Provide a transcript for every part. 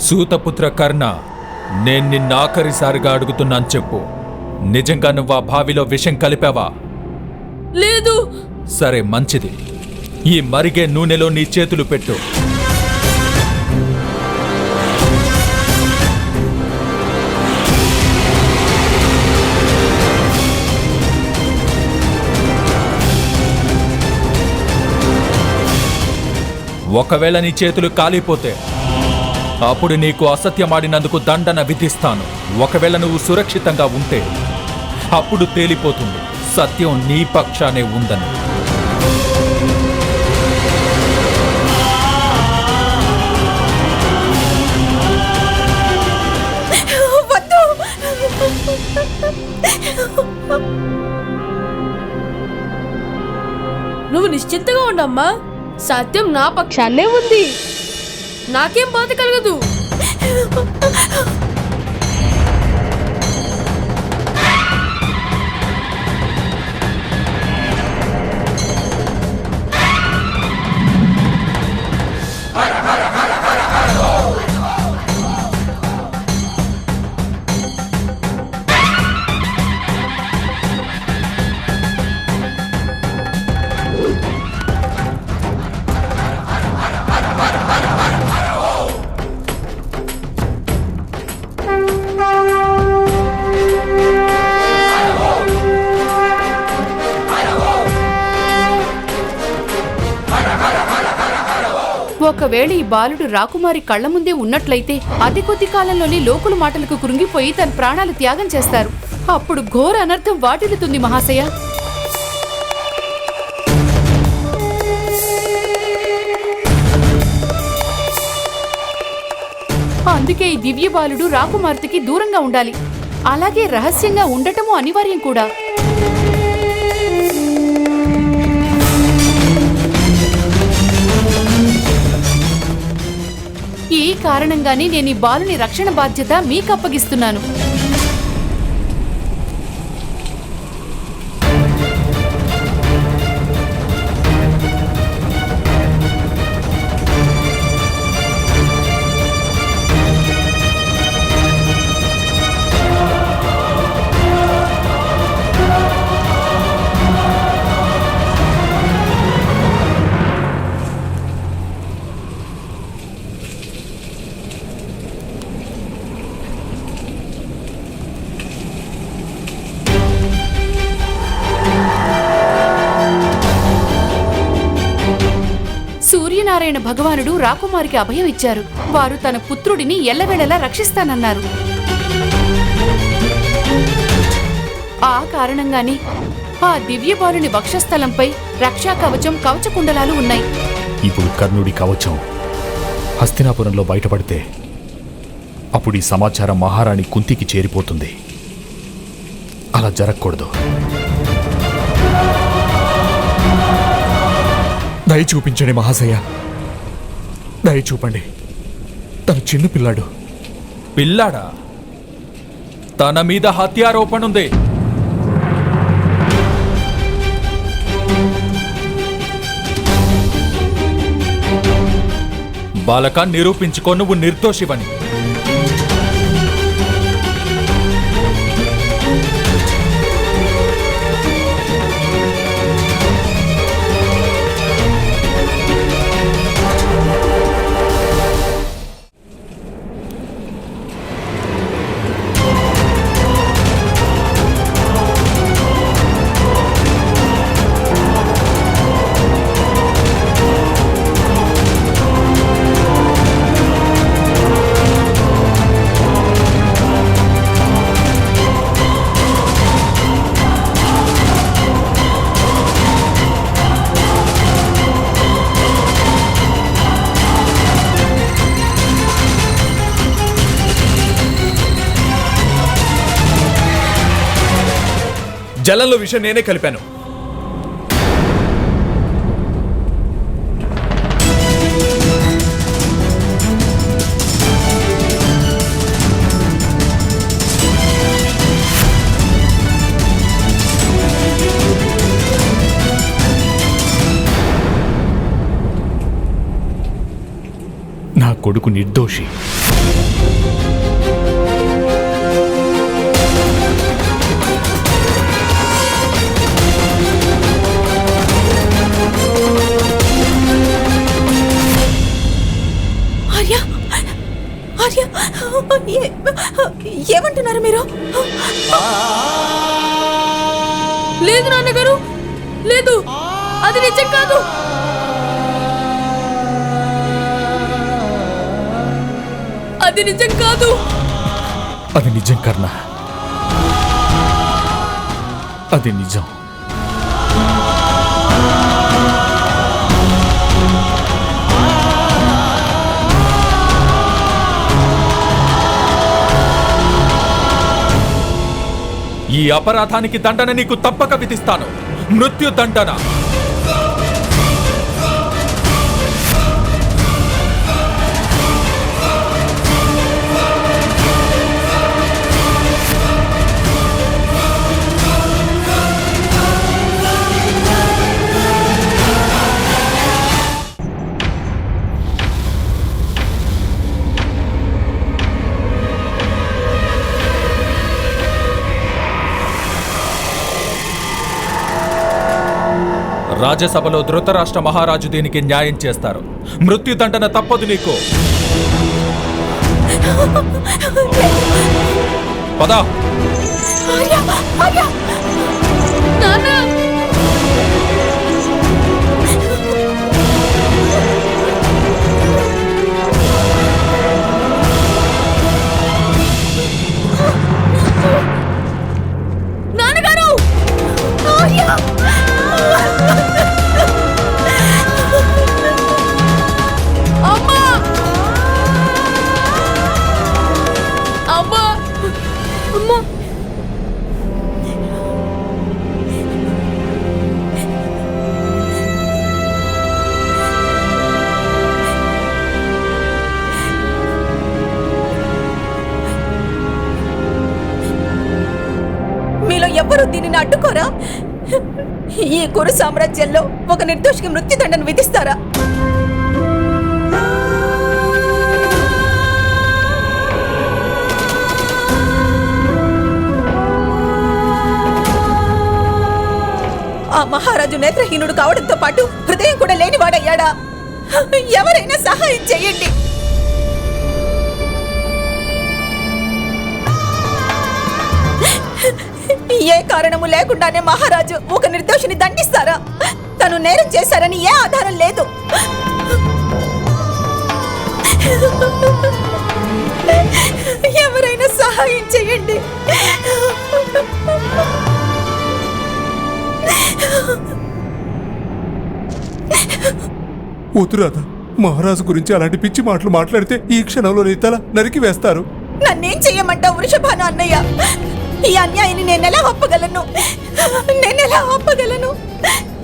సూతపుత్ర కర్ణ నేను నిన్న ఆఖరిసారిగా అడుగుతున్నాను చెప్పు. నిజంగా నువ్వు ఆ బావిలో విషం కలిపావా? లేదు. సరే మంచిది. ఈ మరిగే నూనెలో నీ చేతులు పెట్టు. ఒకవేళ నీ చేతులు కాలిపోతే అప్పుడు నీకు అసత్యమాడినందుకు దండన విధిస్తాను. ఒకవేళ నువ్వు సురక్షితంగా ఉంటే అప్పుడు తేలిపోతుంది. సత్యం నీ పక్షానే ఉందని. నువ్వు నిశ్చింతగా ఉండమ్మా. సత్యం నా పక్షాన్నే ఉంది. నాకేం బాధ కలగదు. ఒకవేళ ఈ బాలుడు రాకుమారి కళ్ళ ముందే ఉన్నట్లయితే అతి కొద్ది కాలంలోనే లోకుల మాటలకు కృంగిపోయి తన ప్రాణాలు త్యాగం చేస్తారు. అప్పుడు ఘోర అనర్థం వాటిల్లుతుంది మహాశయ. అందుకే ఈ దివ్య బాలుడు రాకుమార్తెకి దూరంగా ఉండాలి. అలాగే రహస్యంగా ఉండటము అనివార్యం కూడా. కారణంగానే నేను ఈ బాలుని రక్షణ బాధ్యత మీకు అప్పగిస్తున్నాను. సూర్యనారాయణ భగవానుడు రాకుమారికి అభయం ఇచ్చారు. వారు తన పుత్రుడిని ఎల్లవేళలా రక్షిస్తానన్నారు. ఆ కారణంగానే ఆ దివ్య బాలుని వక్షస్థలంపై రక్షా కవచం కవచకుండలాలు ఉన్నాయి. ఇప్పుడు కర్ణుడి కవచం హస్తినాపురంలో బయటపడితే అప్పుడు ఈ సమాచారం మహారాణి కుంతికి చేరిపోతుంది. అలా జరగకూడదు. దయ చూపించండి మహాశయ. దయ చూపండి. తను చిన్న పిల్లాడు. పిల్లాడా? తన మీద హత్యారోపణ ఉంది. బాలక నిరూపించుకో నువ్వు నిర్దోషివని. జలంలో విషయం నేనే కలిపాను. నా కొడుకు నిర్దోషి. మీరు? లేదు నాన్నగారు. లేదు. అది నిజం కాదు. అది నిజం కాదు. అది నిజం కర్ణ. అది నిజం. ఈ అపరాధానికి దండన నీకు తప్పక విధిస్తాను. మృత్యు రాజ్యసభలో ధృతరాష్ట్ర మహారాజు దీనికి న్యాయం చేస్తారు. మృత్యుదండన తప్పదు నీకు. పదా. నాన్నగారు! ఎవ్వరూ అడ్డుకోరా? ఈ కురు సామ్రాజ్యంలో ఒక నిర్దోషికి మృత్యుదండను విధిస్తారా? ఆ మహారాజు నేత్రహీనుడు కావడంతో పాటు హృదయం కూడా లేనివాడయ్యాడా? ఎవరైనా సహాయం చేయండి. ఏ కారణము లేకుండానే మహారాజు ఒక నిర్దోషిని దండిస్తారా? తను నేరం చేశారని ఏ ఆధారం లేదు. ఎవరైనా సహాయం చేయండి. వద్దురాదా మహారాజు గురించి అలాంటి పిచ్చి మాటలు మాట్లాడితే ఈ క్షణంలో నీ తల నరికి వేస్తారు. నన్నేం చెయ్యమంటావు వృషభాను అన్నయ్య? ఈ అన్యాయాన్ని నేనెలా ఒప్పగలను? నేనెలా ఒప్పగలను?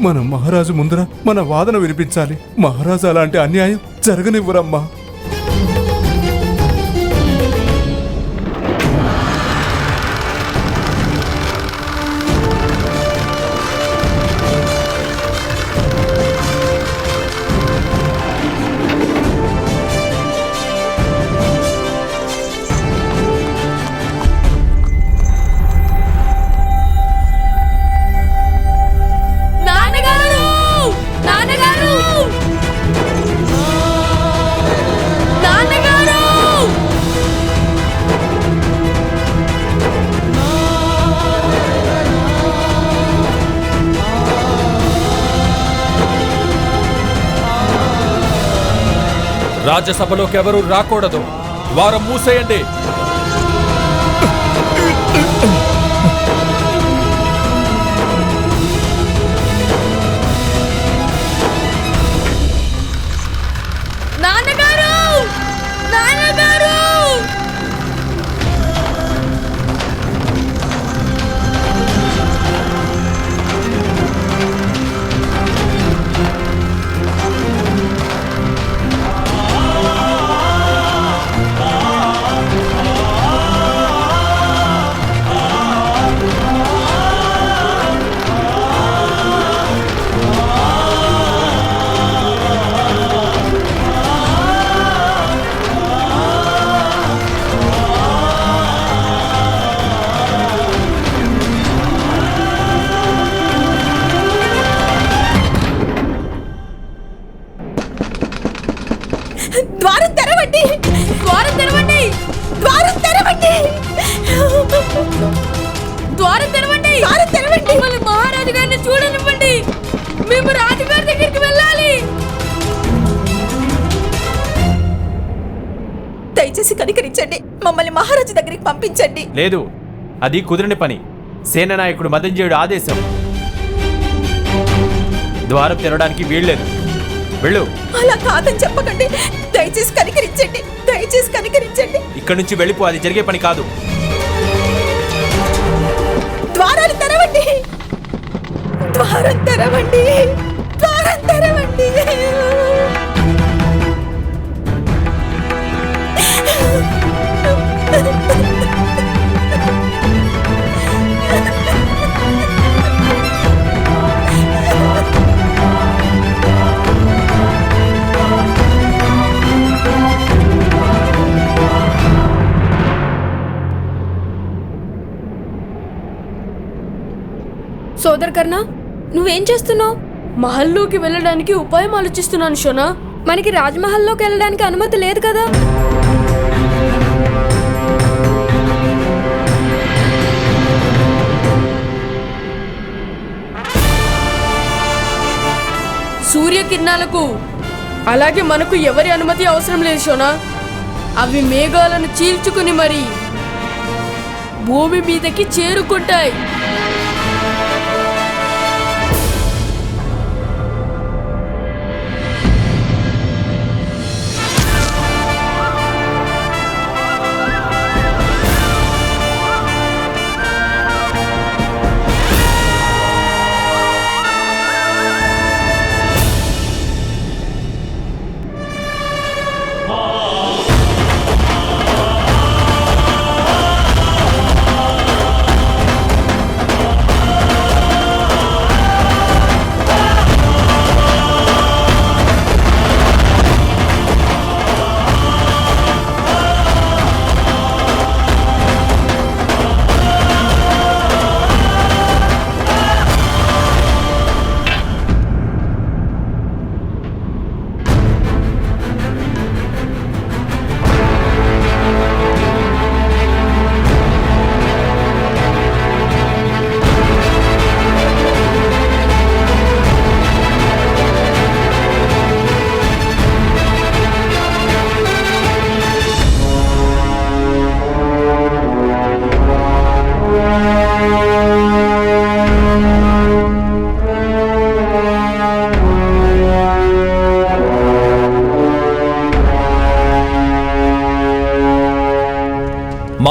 మనం మహారాజు ముందర మన వాదన వినిపించాలి. మహారాజు అలాంటి అన్యాయం జరగనివ్వరమ్మా. రాజ్యసభలోకి ఎవరూ రాకూడదు. వారం మూసేయండి. ద్వారం తెరవండి. ద్వారం తెరవండి. ద్వారం తెరవండి. ద్వారం తెరవండి. ద్వారం తెరవండి. మమ్మల్ని మహారాజు గారిని చూడనివ్వండి. మేము రాజుగారి దగ్గరికి వెళ్ళాలి. దయచేసి కనికరించండి. మమ్మల్ని మహారాజు దగ్గరికి పంపించండి. లేదు. అది కుదిరిన పని. సేననాయకుడు మదంజయుడు ఆదేశం. ద్వారం తెరవడానికి వీల్లేదు. వెళ్ళు. అలా కాదని చెప్పకండి. దయచేసి కనికరించండి. దయచేసి కనికరించండి. ఇక్కడి నుంచి వెళ్ళిపో అది జరిగే పని కాదు. ద్వారాలు తెరవండి. ద్వారం తెరవండి. ద్వారం తెరవండి. కర్ణ నువ్వేం చేస్తున్నావు? మహల్లోకి వెళ్ళడానికి ఉపాయం ఆలోచిస్తున్నాను షోనా. మనకి రాజ్మహల్లోకి వెళ్ళడానికి అనుమతి లేదు కదా? సూర్యకిరణాలకు అలాగే మనకు ఎవరి అనుమతి అవసరం లేదు షోనా. అవి మేఘాలను చీల్చుకుని మరి భూమి మీదకి చేరుకుంటాయి.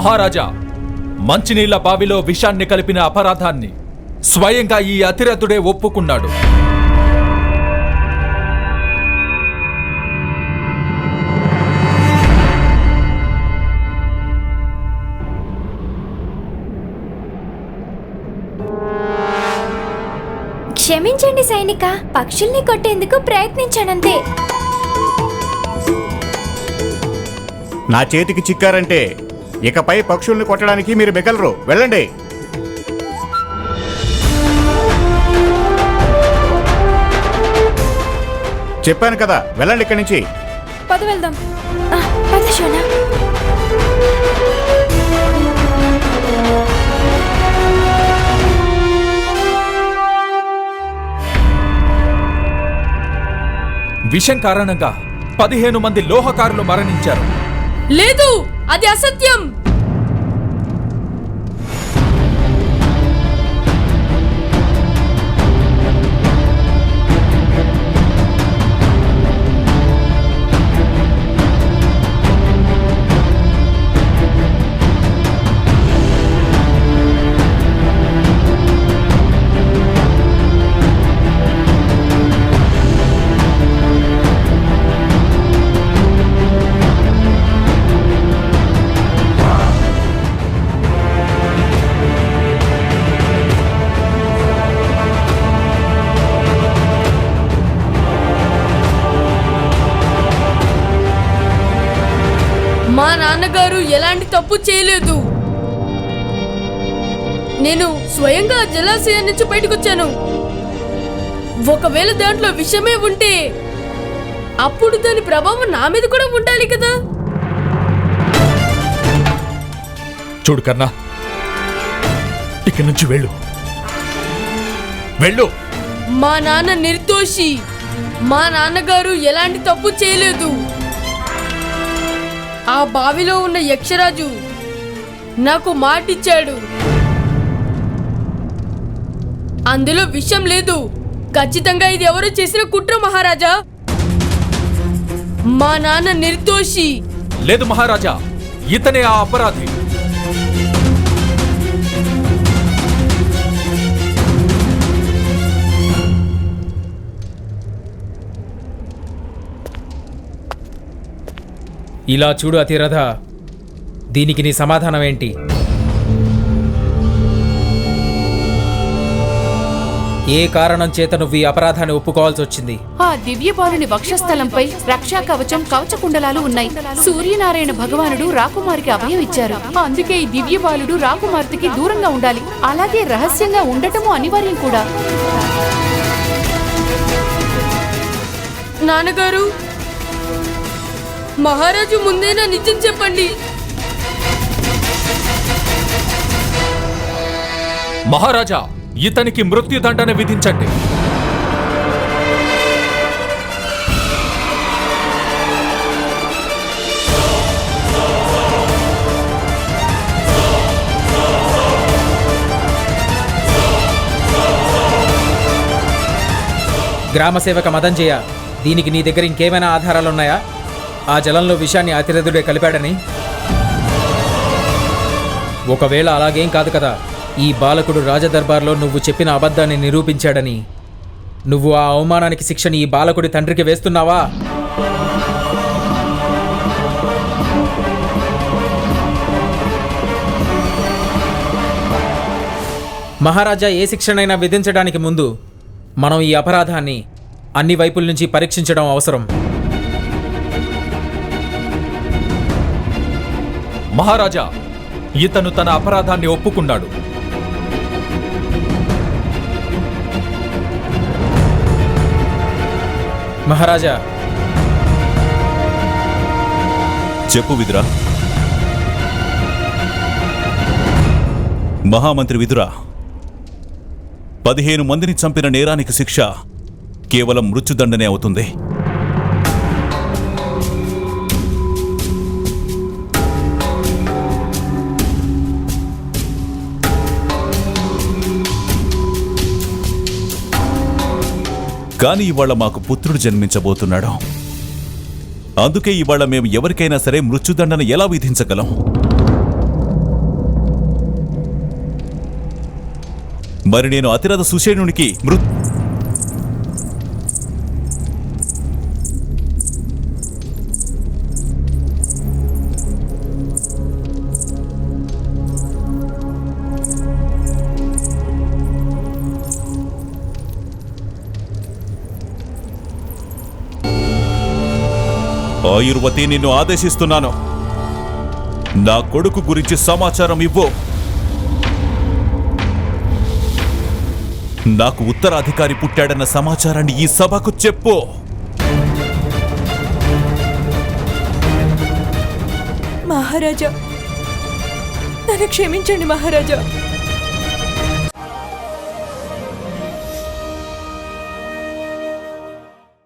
మహారాజా మంచినీళ్ళ బావిలో విషాన్ని కలిపిన అపరాధాన్ని స్వయంగా ఈ అతిరథుడే ఒప్పుకున్నాడు. క్షమించండి సైనిక పక్షుల్ని కొట్టేందుకు ప్రయత్నించానంతే. నా చేతికి చిక్కారంటే ఇకపై పక్షుల్ని కొట్టడానికి మీరు మిగలరు వెళ్ళండి. చెప్పాను కదా వెళ్ళండి ఇక్కడి నుంచి. పద వెళ్దాం. ఆ, పద శోనా. విషం కారణంగా పదిహేను మంది లోహకారులు మరణించారు. లేదు! అది అసత్యం. నాన్నగారు ఎలాంటి తప్పు చేయలేదు. నేను స్వయంగా జలాశయం నుంచి బయటకు వచ్చాను ఒకవేళ దాంట్లో విషమే ఉంటే అప్పుడు దాని ప్రభావం నా మీద కూడా ఉండాలి కదా. చూడు కర్ణ ఇక్కడి నుంచి వెళ్ళు. వెళ్ళు. మా నాన్న నిర్దోషి. మా నాన్నగారు ఎలాంటి తప్పు చేయలేదు. ఆ బావిలో ఉన్న యక్షరాజు నాకు మాటిచ్చాడు. అందులో విషయం లేదు. ఖచ్చితంగా ఇది ఎవరో చేసిన కుట్ర మహారాజా? మా నాన్న నిర్దోషి. లేదు మహారాజా. ఇతనే ఆ అపరాధి. ఇలా చూడు అతిరథ. దీనికి నీ సమాధానం ఏంటి? ఏ కారణం చేత నువ్వు ఈ అపరాధాన్ని ఒప్పుకోవాల్సి వచ్చింది? ఆ దివ్య బాలుని వక్షస్థలంపై రక్షా కవచం కవచ కుండలాలు ఉన్నాయి. సూర్యనారాయణ భగవానుడు రాకుమారికి అభయం ఇచ్చారు. అందుకే ఈ దివ్య బాలుడు రాకుమార్తెకి దూరంగా ఉండాలి. అలాగే రహస్యంగా ఉండటము అనివార్యం కూడా. నాన్నగారు మహారాజు ముందేనా నిజం చెప్పండి. మహారాజా ఇతనికి మృత్యుదండన విధించండి. గ్రామసేవక మదంజయ దీనికి నీ దగ్గర ఇంకేమైనా ఆధారాలున్నాయా? ఆ జలంలో విషాన్ని అతిరథుడే కలిపాడని. ఒకవేళ అలాగేం కాదు కదా ఈ బాలకుడు రాజదర్బార్లో నువ్వు చెప్పిన అబద్ధాన్ని నిరూపించాడని. నువ్వు ఆ అవమానానికి శిక్షని ఈ బాలకుడి తండ్రికి వేస్తున్నావా? మహారాజా ఏ శిక్షణైనా విధించడానికి ముందు మనం ఈ అపరాధాన్ని అన్ని వైపుల నుంచి పరీక్షించడం అవసరం. మహారాజా ఇతను తన అపరాధాన్ని ఒప్పుకున్నాడు. మహారాజా. చెప్పు విదురా. మహామంత్రి విదురా పదిహేను మందిని చంపిన నేరానికి శిక్ష కేవలం మృత్యుదండనే అవుతుంది. కానీ ఇవాళ మాకు పుత్రుడు జన్మించబోతున్నాడు. అందుకే ఇవాళ మేము ఎవరికైనా సరే మృత్యుదండన ఎలా విధించగలం? మరి నేను అతిరథ సుషేణునికి మృ ఆయుర్వతి నిన్ను ఆదేశిస్తున్నాను. నా కొడుకు గురించి సమాచారం ఇవ్వు. నాకు ఉత్తరాధికారి పుట్టాడన్న సమాచారాన్ని ఈ సభకు చెప్పు. మహారాజా నన్ను క్షమించండి మహారాజా.